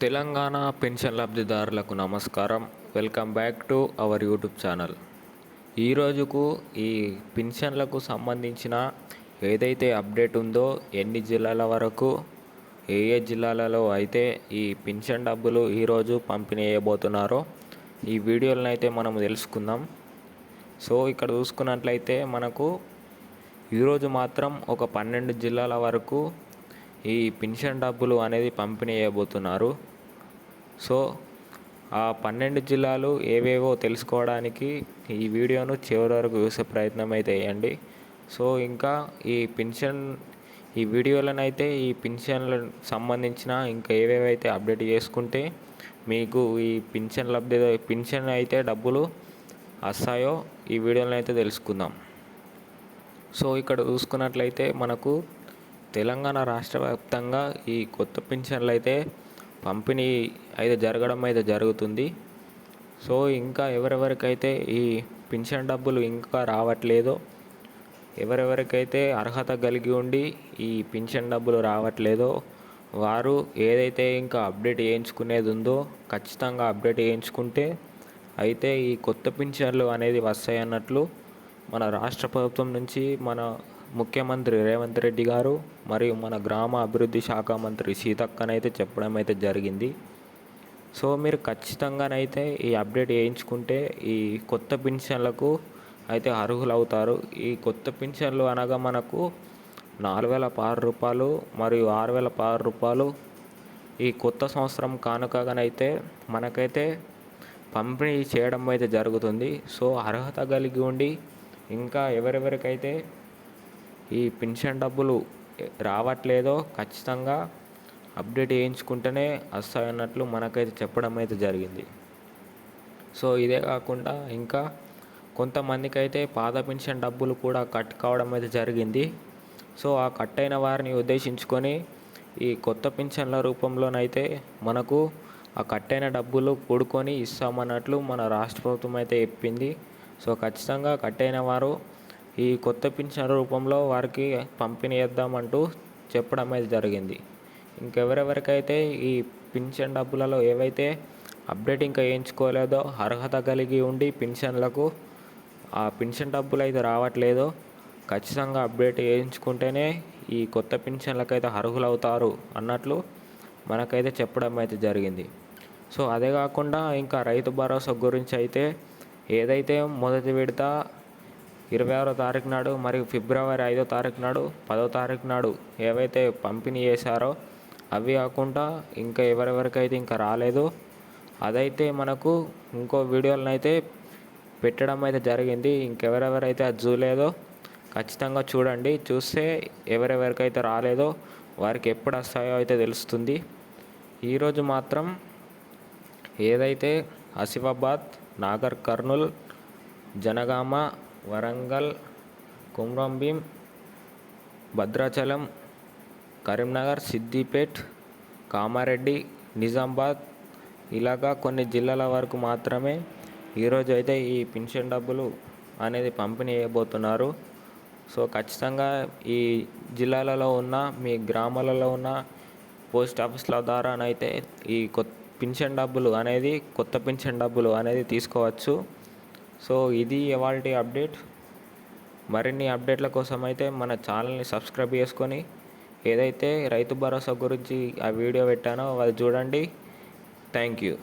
Telangana pension లబ్ధిదారులకు నమస్కారం. Welcome back to our YouTube channel. ఈ రోజుకు ఈ పెన్షన్లకు సంబంధించిన ఏదైతే అప్డేట్ ఉందో ఎన్ని జిల్లాల వరకు ఏ ఏ జిల్లాలలో అయితే ఈ పెన్షన్ డబ్బులు ఈరోజు పంపిణీ చేయబోతున్నారో ఈ వీడియోలను అయితే మనం తెలుసుకుందాం. సో ఇక్కడ చూసుకున్నట్లయితే మనకు ఈరోజు మాత్రం ఒక పన్నెండు జిల్లాల వరకు ఈ పెన్షన్ డబ్బులు అనేది పంపిణీ చేయబోతున్నారు. సో ఆ పన్నెండు జిల్లాలు ఏవేవో తెలుసుకోవడానికి ఈ వీడియోను చివరి వరకు చూసే ప్రయత్నం అయితే వేయండి సో ఇంకా ఈ పెన్షన్ ఈ వీడియోలనైతే ఈ పెన్షన్లకు సంబంధించిన ఇంకా ఏవేవైతే అప్డేట్ చేసుకుంటే మీకు ఈ పెన్షన్ లబ్ధి పెన్షన్ అయితే డబ్బులు వస్తాయో ఈ వీడియోలను అయితే తెలుసుకుందాం. సో ఇక్కడ చూసుకున్నట్లయితే మనకు తెలంగాణ రాష్ట్ర వ్యాప్తంగా ఈ కొత్త పింఛన్లు అయితే పంపిణీ అయితే జరగడం అయితే జరుగుతుంది. సో ఇంకా ఎవరెవరికైతే ఈ పింఛన్ డబ్బులు ఇంకా రావట్లేదో ఎవరెవరికైతే అర్హత కలిగి ఉండి ఈ పింఛన్ డబ్బులు రావట్లేదో వారు ఏదైతే ఇంకా అప్డేట్ చేయించుకునేది ఉందో ఖచ్చితంగా అప్డేట్ చేయించుకుంటే అయితే ఈ కొత్త పింఛన్లు అనేది వస్తాయి అన్నట్లు మన రాష్ట్ర ప్రభుత్వం నుంచి మన ముఖ్యమంత్రి రేవంత్ రెడ్డి గారు మరియు మన గ్రామ అభివృద్ధి శాఖ మంత్రి సీతక్కనైతే చెప్పడం అయితే జరిగింది. సో మీరు ఖచ్చితంగానైతే ఈ అప్డేట్ చేయించుకుంటే ఈ కొత్త పింఛన్లకు అయితే అర్హులు అవుతారు ఈ కొత్త పింఛన్లు అనగా మనకు నాలుగు వేల పదహారు రూపాయలు మరియు ఆరు వేల పదహారు రూపాయలు ఈ కొత్త సంవత్సరం కానుకగానైతే మనకైతే పంపిణీ చేయడం అయితే జరుగుతుంది. సో అర్హత కలిగి ఉండి ఇంకా ఎవరెవరికైతే ఈ పెన్షన్ డబ్బులు రావట్లేదో ఖచ్చితంగా అప్డేట్ చేయించుకుంటేనే వస్తాయన్నట్లు మనకైతే చెప్పడం అయితే జరిగింది. సో ఇదే కాకుండా ఇంకా కొంతమందికి అయితే పాత పెన్షన్ డబ్బులు కూడా కట్ కావడం అయితే జరిగింది. సో ఆ కట్ అయిన వారిని ఉద్దేశించుకొని ఈ కొత్త పెన్షన్ల రూపంలోనైతే మనకు ఆ కట్ అయిన డబ్బులు కూడుకొని ఇస్తామన్నట్లు మన రాష్ట్ర ప్రభుత్వం అయితే చెప్పింది. సో ఖచ్చితంగా కట్ అయిన వారు ఈ కొత్త పింఛన్ రూపంలో వారికి పంపిణీ చేద్దామంటూ చెప్పడం అయితే జరిగింది. ఇంకెవరెవరికైతే ఈ పింఛన్ డబ్బులలో ఏవైతే అప్డేట్ ఇంకా వేయించుకోలేదో అర్హత కలిగి ఉండి పింఛన్లకు ఆ పింఛన్ డబ్బులు అయితే రావట్లేదో. ఖచ్చితంగా అప్డేట్ చేయించుకుంటేనే ఈ కొత్త పింఛన్లకైతే అర్హులు అవుతారు అన్నట్లు మనకైతే చెప్పడం అయితే జరిగింది. సో అదే కాకుండా ఇంకా రైతు భరోసా గురించి అయితే ఏదైతే మొదటి విడత ఇరవై ఆరో తారీఖు నాడు మరియు ఫిబ్రవరి ఐదో తారీఖు నాడు పదో తారీఖు నాడు ఏవైతే పంపిణీ చేశారో అవి కాకుండా ఇంకా ఎవరెవరికైతే ఇంకా రాలేదో అదైతే మనకు ఇంకో వీడియోలను అయితే పెట్టడం అయితే జరిగింది. ఇంకెవరెవరైతే అది చూలేదో ఖచ్చితంగా చూడండి. చూస్తే ఎవరెవరికైతే రాలేదో వారికి ఎప్పుడు వస్తాయో అయితే తెలుస్తుంది. ఈరోజు మాత్రం ఏదైతే ఆసిఫాబాద్ నాగర్ కర్నూల్ జనగామ వరంగల్ కుమ్రంభీం భద్రాచలం కరీంనగర్ సిద్దిపేట్ కామారెడ్డి నిజామాబాద్ ఇలాగా కొన్ని జిల్లాల వరకు మాత్రమే ఈరోజు అయితే ఈ పెన్షన్ డబ్బులు అనేది పంపిణీ చేయబోతున్నారు. సో ఖచ్చితంగా ఈ జిల్లాలలో ఉన్న మీ గ్రామాలలో ఉన్న పోస్ట్ ఆఫీస్ల ద్వారానైతే ఈ కొత్త పెన్షన్ డబ్బులు అనేది కొత్త పెన్షన్ డబ్బులు అనేది తీసుకోవచ్చు. సో ఇది ఇవాళ అప్డేట్. మరిన్ని అప్డేట్ల కోసం అయితే మన ఛానల్ని సబ్స్క్రైబ్ చేసుకొని ఏదైతే రైతు భరోసా గురించి ఆ వీడియో పెట్టానో అది చూడండి. Thank you.